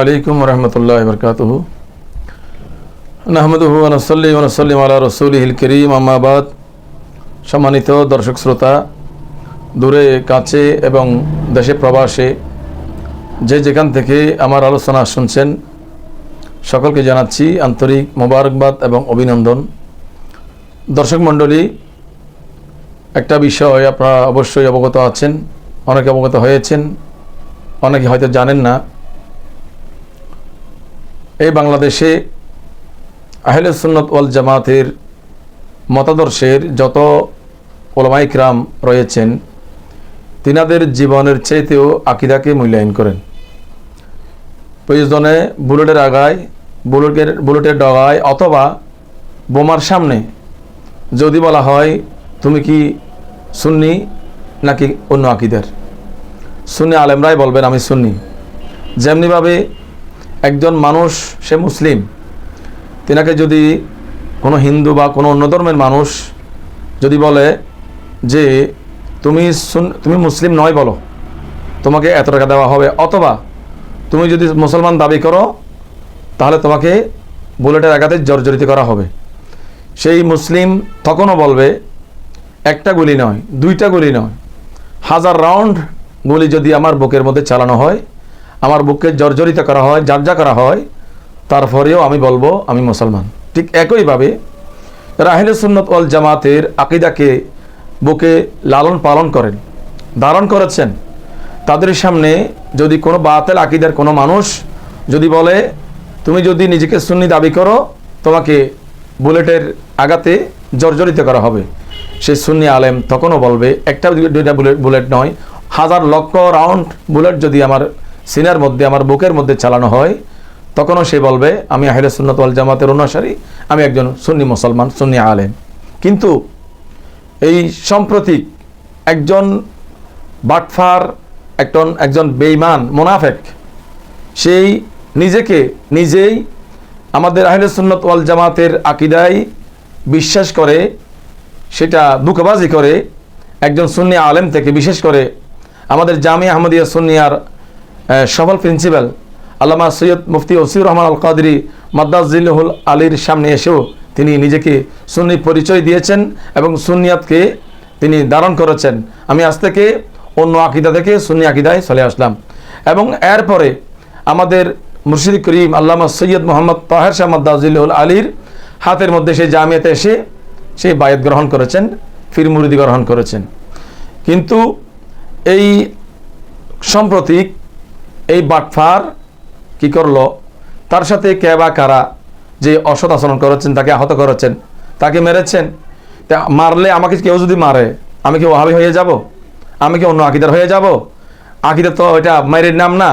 আলাইকুম রহমতুল্লাহ বরকাত নাহমদুহু আনসল্লি ওনসল্লিম আলা রসুলিহিল করিম আমাবাদ সম্মানিত দর্শক শ্রোতা, দূরে, কাছে এবং দেশে প্রবাসে যে যেখান থেকে আমার আলোচনা শুনছেন, সকলকে জানাচ্ছি আন্তরিক মোবারকবাদ এবং অভিনন্দন। দর্শক মণ্ডলী, একটা বিষয় আপনারা অবশ্যই অবগত আছেন, অনেকে অবগত হয়েছেন, অনেকে হয়তো জানেন না। এই বাংলাদেশে আহলে সুন্নত ওয়াল জামাতের মতাদর্শের যত ওলামাইকরাম রয়েছেন, তিনাদের জীবনের চাইতেও আকিদাকে মূল্যায়ন করেন। প্রয়োজনে বুলেটের আগায়, বুলেটের বুলেটের ডগায় অথবা বোমার সামনে যদি বলা হয়, তুমি কি সুন্নি নাকি অন্য আকিদার? সুন্নি আলেমরাই বলবেন, আমি সুন্নি। যেমনিভাবে একজন মানুষ, সে মুসলিম। তিনাকে যদি কোনো হিন্দু বা কোনো অন্য ধর্মের মানুষ যদি বলে যে, তুমি তুমি মুসলিম নয় বলো, তোমাকে এত টাকা দেওয়া হবে, অথবা, তুমি যদি মুসলমান দাবি করো, তাহলে তোমাকে বুলেটের আঘাতে জর্জরিত করা হবে। সেই মুসলিম তখনও বলবে, একটা গুলি নয়, দুইটা গুলি নয়, হাজার রাউন্ড গুলি যদি আমার বুকের মধ্যে চালানো হয় আমার বুককে জর্জরিত করা হয় জার্জা করা হয়, তারপরেও আমি বলব, আমি মুসলমান। ঠিক একইভাবে রাহিল সুন্নত ওয়াল জামাতের আকিদাকে বুকে লালন পালন করেন, ধারণ করেছেন, তাদের সামনে যদি কোনো বাতেল আকিদার কোনো মানুষ যদি বলে, তুমি যদি নিজেকে সুন্নি দাবি করো, তোমাকে বুলেটের আঘাতে জর্জরিত করা হবে। সে সুন্নি আলেম তখনও বলবে, একটা দুইটা বুলেট বুলেট নয়, হাজার লক্ষ রাউন্ড বুলেট যদি আমার সিনার মধ্যে, আমার বুকের মধ্যে চালানো হয়, তখনও সে বলবে, আমি আহিলে সুন্নত ওয়াল জামাতের অনুসারী, আমি একজন সুন্নি মুসলমান, সুন্নি আলেম। কিন্তু এই সাম্প্রতিক একজন বাটফার একজন একজন বেইমান মোনাফেক, সেই নিজেকে নিজেই আমাদের আহিলে সুন্নত ওয়াল জামাতের আকিদায় বিশ্বাস করে, সেটা দুঃখবাজি করে, একজন সুন্নি আলেম থেকে, বিশেষ করে আমাদের জামি আহমদিয়া সুন্নিয়ার সফল প্রিন্সিপাল, আল্লামা সৈয়দ মুফতি ওসির রহমান আল কাদরি মাদ্দাজিল্লাহুল আলীর সামনে এসেও তিনি নিজেকে সুন্নি পরিচয় দিয়েছেন এবং সুন্নিয়াতকে তিনি ধারণ করেছেন। আমি আজ থেকে অন্য আকিদা থেকে সুন্নি আকিদায় চলে আসলাম। এবং এরপরে আমাদের মুর্শিদ করিম আল্লামা সৈয়দ মোহাম্মদ তাহের শাহ মাদ্দাজিল্লাহুল আলীর হাতের মধ্যে সেই জামিয়াতে এসে সেই বায়াত গ্রহণ করেছেন, ফির মুরিদি গ্রহণ করেছেন। কিন্তু এই সাম্প্রতিক এই বাটফার কি করল? তার সাথে কে বা কারা যে অসৎ আচরণ করেছেন, তাকে আহত করেছেন, তাকে মেরেছেন, তা মারলে আমাকে কেউ যদি মারে, আমি কি ওহাবি হয়ে যাব? আমি কি অন্য আকিদার হয়ে যাব? আকিদার তো এটা মায়ের নাম না।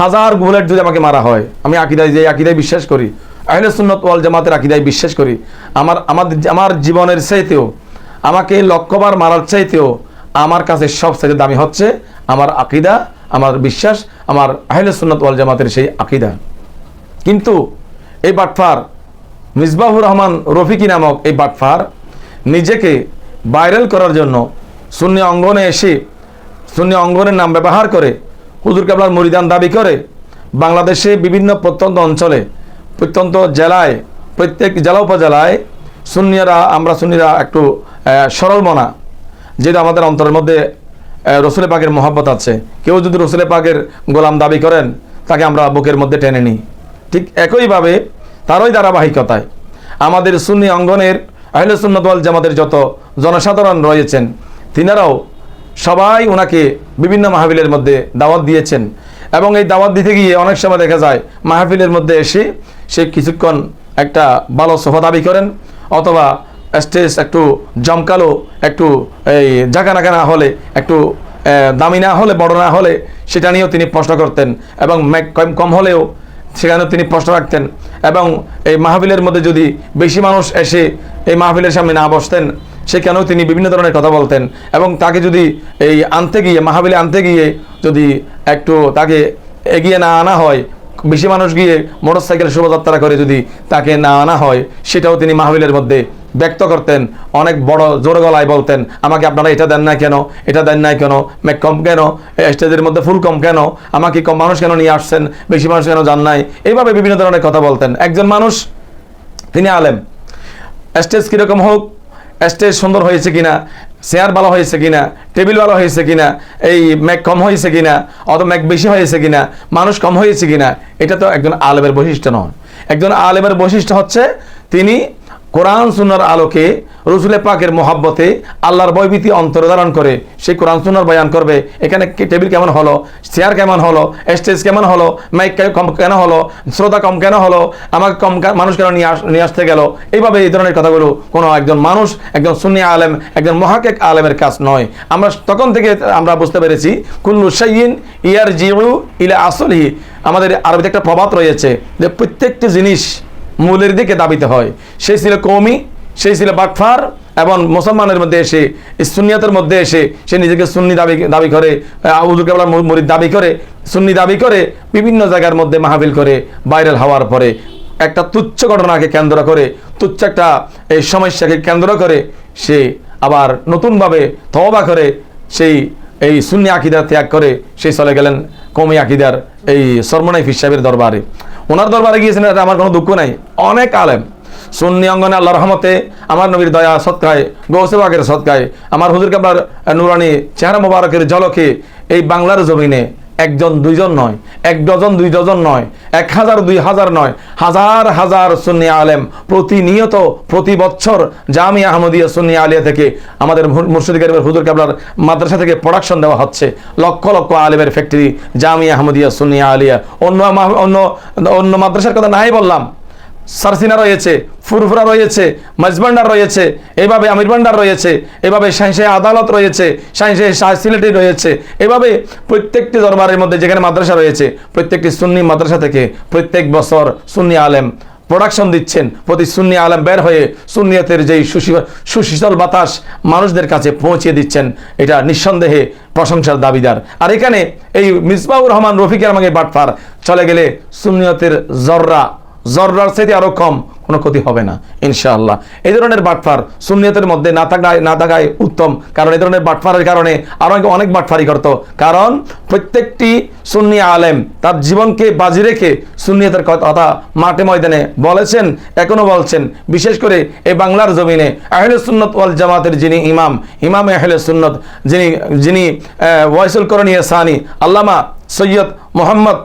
হাজার বুলেট যদি আমাকে মারা হয়, আমি আকিদায় যে আকিদায় বিশ্বাস করি, আহলে সুন্নত ওয়াল জামাতের আকিদায় বিশ্বাস করি, আমার আমার আমার জীবনের চাইতেও, আমাকে লক্ষ্যবার মারার চাইতেও, আমার কাছে সবচেয়ে দামি হচ্ছে আমার আকিদা, আমার বিশ্বাস আমার আহলে সুন্নত ওয়াল জামাতের সেই আকিদা। কিন্তু এই বাটফার মিসবাহুর রহমান রফিকি নামক এই বাটফার নিজেকে ভাইরাল করার জন্য শূন্য অঙ্গনে এসে শূন্য অঙ্গনের নাম ব্যবহার করে হুজুর কেবলার মরিদান দাবি করে, বাংলাদেশে বিভিন্ন প্রত্যন্ত অঞ্চলে, প্রত্যন্ত জেলায়, প্রত্যেক জেলা উপজেলায় সুন্নিয়ারা, আমরা সুন্নিরা একটু সরল মনা যেটা আমাদের অন্তরের মধ্যে রসুলে পাকের মহব্বত আছে। কেউ যদি রসুলে পাকের গোলাম দাবি করেন, তাকে আমরা বুকের মধ্যে টেনে নিই। ঠিক একইভাবে তারই ধারাবাহিকতায় আমাদের সুন্নি অঙ্গনের আহলে সুন্নতওয়াল জামাতের যত জনসাধারণ রয়েছেন, তিনারাও সবাই ওনাকে বিভিন্ন মাহফিলের মধ্যে দাওয়াত দিয়েছেন। এবং এই দাওয়াত দিতে গিয়ে অনেক সময় দেখা যায়, মাহফিলের মধ্যে এসে সে কিছুক্ষণ একটা ভালো সোফা দাবি করেন, অথবা স্টেজ একটু জমকালো, একটু এই জাগানাগা না হলে, একটু দামি না হলে, বড় না হলে, সেটা নিয়েও তিনি প্রশ্ন করতেন এবং কম কম হলেও সেখানেও তিনি প্রশ্ন রাখতেন এবং এই মাহফিলের মধ্যে যদি বেশি মানুষ এসে এই মাহফিলের সামনে না বসতেন সেখানেও তিনি বিভিন্ন ধরনের কথা বলতেন এবং তাকে যদি এই আনতে গিয়ে, মাহফিলে আনতে গিয়ে যদি একটু তাকে এগিয়ে না আনা হয় বেশি মানুষ গিয়ে মোটরসাইকেল শোভাযাত্রা করে যদি তাকে না আনা হয়, সেটাও তিনি মাহবিলের মধ্যে ব্যক্ত করতেন। অনেক বড় জোর গলায় বলতেন, আমাকে আপনারা এটা দেন না কেন? এটা দেন নাই কেন? মেক কম কেন? স্টেজের মধ্যে ফুল কম কেন? আমাকে কম মানুষ কেন নিয়ে আসছেন? বেশি মানুষ কেন জান নাই? এইভাবে বিভিন্ন ধরনের কথা বলতেন। একজন মানুষ, তিনি আলেম। স্টেজ কীরকম হোক, স্টেজ সুন্দর হয়েছে কিনা চেয়ার ভালো হয়েছে কিনা? টেবিল ভালো হয়েছে কিনা? এই ম্যাক কম হয়েছে কিনা? অত ম্যাক বেশি হয়েছে কিনা? মানুষ কম হয়েছে কিনা? এটা তো একজন আলেমের বৈশিষ্ট্য নয়। একজন আলেমের বৈশিষ্ট্য হচ্ছে তিনি কোরআন সুনার আলোকে রসুলের পাকের মহাব্বতে আল্লাহর বৈভীতি অন্তর ধারণ করে সে কোরআন সুনার বয়ান করবে। এখানে টেবিল কেমন হলো? চেয়ার কেমন হলো? স্টেজ কেমন হলো? মাইক কম কেন হলো? শ্রোতা কম কেন হলো? আমাকে কম মানুষ কেন নিয়ে আস নিয়ে আসতে গেল? এইভাবে এই ধরনের কথাগুলো কোনো একজন মানুষ, একজন সুন্নি আলেম, একজন মহাকেক আলেমের কাজ নয়। আমরা তখন থেকে আমরা বুঝতে পেরেছি, কুল্লু সাইন ইয়ার জিউ ইলা আসলহি। আমাদের আরবিতে একটা প্রবাদ রয়েছে যে প্রত্যেকটি জিনিস মূলের দিকে দাবিতে হয়। সেই ছিল কৌমি সেই ছিল বাটফার এবং মুসলমানের মধ্যে এসে সুনিয়াতের মধ্যে এসে সে নিজেকে সুন্নি দাবি দাবি করে আবুদুল কেবলা মরিদ দাবি করে, সুন্নি দাবি করে বিভিন্ন জায়গার মধ্যে মাহফিল করে ভাইরাল হওয়ার পরে একটা তুচ্ছ ঘটনাকে কেন্দ্র করে, তুচ্ছ একটা, এই সমস্যাকে কেন্দ্র করে সে আবার নতুনভাবে তওবা করে, সেই, এই সুন্নি আকিদার ত্যাগ করে সেই চলে গেলেন কমি আকিদার এই সরমনাই ফির সাহেবের দরবারে। ওনার দরবারে গিয়েছেন আমার কোনো দুঃখ নাই। অনেক আলেম সুন্নি অঙ্গনে আল্লাহ রহমতে আমার নবীর দয়া সৎকায়, গৌসেবাগের সৎকায়, আমার হুজুর কাবলার নুরানি চেহারা মোবারকের ঝলকে এই বাংলার জমিনে একজন, দুইজন নয়, এক ডজন, দুই ডজন নয়, এক হাজার, দুই হাজার নয়, হাজার হাজার সুন্নি আলেম প্রতিনিয়ত প্রতি বছর জামি আহমদিয়া সুন্নি আলিয়া থেকে আমাদের মুর- মুর্শিদ গরিবের হুজুর কাবলার মাদ্রাসা থেকে প্রোডাকশন দেওয়া হচ্ছে। লক্ষ লক্ষ আলেমের ফ্যাক্টরি, জামি আহমদিয়া সুন্নি আলিয়া। অন্য অন্য অন্য মাদ্রাসার কথা নাই বললাম। সারসিনা রয়েছে, ফুরফুরা রয়েছে, মজবান্ডার রয়েছে, এভাবে আমির ভান্ডার রয়েছে, এভাবে শাহিশে আদালত রয়েছে শাহিশে শাহ সিলেটি রয়েছে, এভাবে প্রত্যেকটি দরবারের মধ্যে যেখানে মাদ্রাসা রয়েছে, প্রত্যেকটি সুন্নি মাদ্রাসা থেকে প্রত্যেক বছর সুন্নি আলেম প্রোডাকশন দিচ্ছেন, প্রতি সুন্নি আলেম বের হয়ে সুন্নিয়তের যেই সুশী- সুশীতল বাতাস মানুষদের কাছে পৌঁছে দিচ্ছেন, এটা নিঃসন্দেহে প্রশংসার দাবিদার। আর এখানে এই মিসবাউর রহমান রফিকের আমাকে বাটফার চলে গেলে সুন্নিয়তের জর্রা জর্রার চাইতে আরও কম কোনো ক্ষতি হবে না, ইনশাআল্লাহ। এই ধরনের বাটফার সুন্নিয়তের মধ্যে না থাকায় না থাকায় উত্তম, কারণ এই ধরনের বাটফারের কারণে আরও অনেক- বাটফারি করতো। কারণ প্রত্যেকটি সুন্নি আলেম তার জীবনকে বাজি রেখে সুন্নিয়তের কথা মাঠে ময়দানে বলেছেন, এখনও বলছেন। বিশেষ করে এই বাংলার জমিনে আহলে সুন্নত ওয়াল জামাতের যিনি ইমাম ইমাম আহলে সুন্নত যিনি যিনি ওয়াইসুল করণীয় সানি আল্লামা সৈয়দ মোহাম্মদ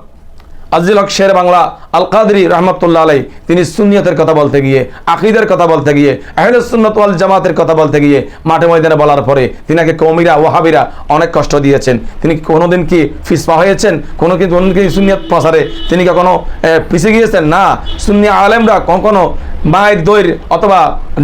আজিল হক শের বাংলা আল কাদরি রহমতুল্লাহ আলাই তিনি সুনিয়তের কথা বলতে গিয়ে, আকিদের কথা বলতে গিয়ে আহলে সুন্নত ওয়াল জামাতের কথা বলতে গিয়ে, মাঠে ময়দানে বলার পরে তিনাকে কৌমিরা ওহাবিরা অনেক কষ্ট দিয়েছেন। তিনি কোনোদিন কি ফিসপা হয়েছেন? কোনো কি কোনোদিন কি সুন্নিয়ত প্রসারে তিনি কখনো পিছিয়ে গিয়েছেন? না। সুন্নি আলেমরা কখনো মায়ের দইর অথবা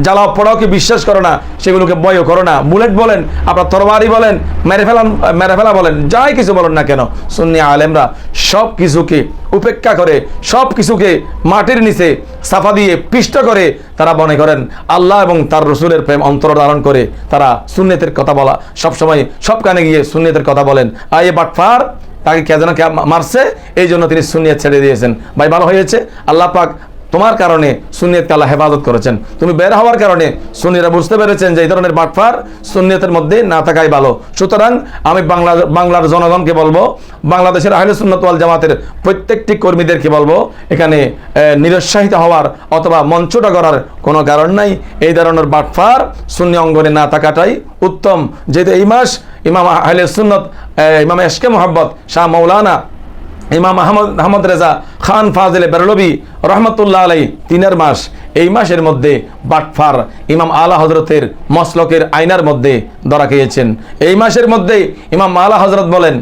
জ্বালাও পড়াওকে বিশ্বাস করো না, সেগুলোকে বয়ও করো না। বুলেট বলেন, আপনার তরবারি বলেন, মেরে ফেলান মেরে ফেলা বলেন, যাই কিছু বলেন না কেন, সুন্নি আলেমরা সব কিছুকে উপেক্ষা করে সব কিছুকে মাটির নিচে সাফা দিয়ে পিষ্ট করে তারা মনে করেন আল্লাহ এবং তার রসুলের প্রেম অন্তর ধারণ করে তারা সুন্নেতের কথা বলা, সবসময় সব কানে গিয়ে সুন্নেতের কথা বলেন। আয়ে বাটফার তাকে কে যেন কে মারছে, এই জন্য তিনি শুনিয়ে ছেড়ে দিয়েছেন। ভাই, ভালো হয়েছে? আল্লাহ পাক তোমার কারণে সুন্নিয়তকে আল্লাহ হেফাজত করেছেন। তুমি বের হওয়ার কারণে সুন্নিরা বুঝতে পেরেছেন যে এই ধরনের বাটফার সুন্নিয়তের মধ্যে না থাকাই ভালো। সুতরাং আমি বাংলা বাংলার জনগণকে বলব, বাংলাদেশের আহলে সুন্নত ওয়াল জামাতের প্রত্যেকটি কর্মীদেরকে বলব, এখানে নিরুৎসাহিত হওয়ার অথবা মঞ্চটা করার কোনো কারণ নাই। এই ধরনের বাটফার শূন্য অঙ্গনে না থাকাটাই উত্তম। যেহেতু এই মাস ইমাম আহলে সুন্নত ইমাম এসকে মোহাব্বত শাহ মৌলানা ইমাম আহমদ আহমদ রেজা খান ফাজলে বেরলবি রহমতুল্লাহ আলাই তিনের মাস। এই মাসের মধ্যে বাটফার ইমাম আলা হজরতের মসলকের আইনার মধ্যে ধরা খেয়েছেন। এই মাসের মধ্যে ইমাম আলা হজরত বলেন,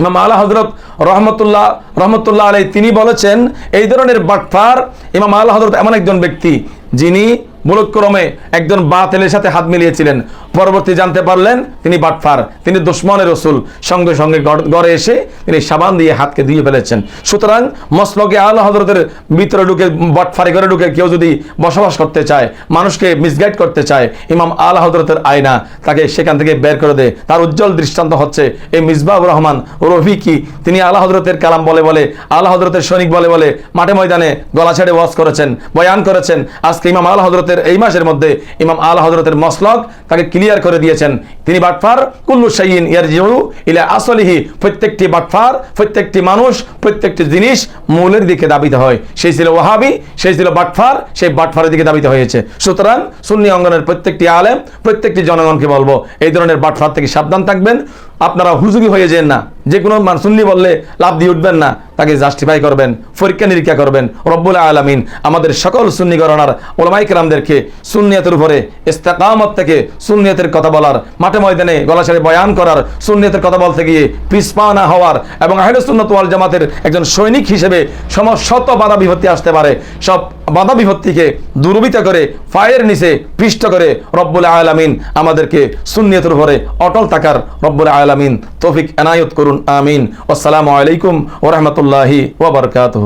ইমাম আলা হজরত রহমতুল্লাহ রহমতুল্লাহ আলাই তিনি বলেছেন, এই ধরনের বাটফার ইমাম আলা হজরত এমন একজন ব্যক্তি যিনি মূলক্রমে একজন বাতেলের সাথে হাত মিলিয়েছিলেন। পরবর্তী জানতে পারলেন, তিনি বাটফার, তিনি দুশ্মনের রসুল। সঙ্গে সঙ্গে গড়ে এসে তিনি সাবান দিয়ে হাতকে ধুয়ে ফেলেছেন। সুতরাং মসলকে আল্লাহ হজরতের ভিতরে ঢুকে, বাটফারি করে ঢুকে কেউ যদি বসবাস করতে চায়, মানুষকে মিসগাইড করতে চায়, ইমাম আল হজরতের আয়না তাকে সেখান থেকে বের করে দেয় তার উজ্জ্বল দৃষ্টান্ত হচ্ছে এই মিসবাহুর রহমান রফিকি তিনি আল্লাহ হজরতের কালাম বলে বলে আল্লাহ হজরতের সৈনিক বলে বলে, মাঠে ময়দানে গলা ছেড়ে ওয়াজ করেছেন, বয়ান করেছেন। আজকে ইমাম আল হজরতের এই মাসের মধ্যে ইমাম আল হজরতের মসলক তাকে ক্লিয়ার করে দিয়েছেন। তিনি বাটফার, কুল্লু শাইন ইয়ার জিউ ইলা আসলিহি, প্রত্যেকটি বাটফার, প্রত্যেকটি মানুষ, প্রত্যেকটি জিনিস মূলের দিকে দাবিত হয়। সেই ছিল ওহাবি সেই ছিল বাটফার, সেই বাটফারের দিকে দাবিত হয়েছে। সুতরাং সুন্নি অঙ্গনের প্রত্যেকটি আলেম, প্রত্যেকটি জনগণকে বলব, এই ধরনের বাটফার থেকে সাবধান থাকবেন। আপনারা হুজুরি হয়ে যেন না, যে কোনো মান সুন্নি বললে লাভ দিয়ে উঠবেন না, তাকে জাস্টিফাই করবেন, পরীক্ষা নিরীক্ষা করবেন। রব্বুল আলমিন আমাদের সকল সুন্নি গণনার ওলামাইকরামদেরকে সুন্নিয়তের উপরে ইস্তেকামত থেকে সুন্নিয়তের কথা বলার, মাঠে ময়দানে গলা ছেড়ে বয়ান করার, সুন্নিয়তের কথা বলতে গিয়ে পিসপা না হওয়ার এবং আহলে সুন্নত ওয়াল জামাতের একজন সৈনিক হিসেবে সমশত বাধা বিপত্তি আসতে পারে। সব বাধা বিপত্তিকে দুর্বৃত করে, ফায়ের নিচে পৃষ্ঠ করে রব্বুল আলমিন আমাদেরকে সুন্নিয়তের উপরে অটল থাকার রব্বুল আলমিন। তৌফিক এনায়ত করুন আমিন। আসসালামু আলাইকুম ওরহমতুল্লাহি ওবরকাতহ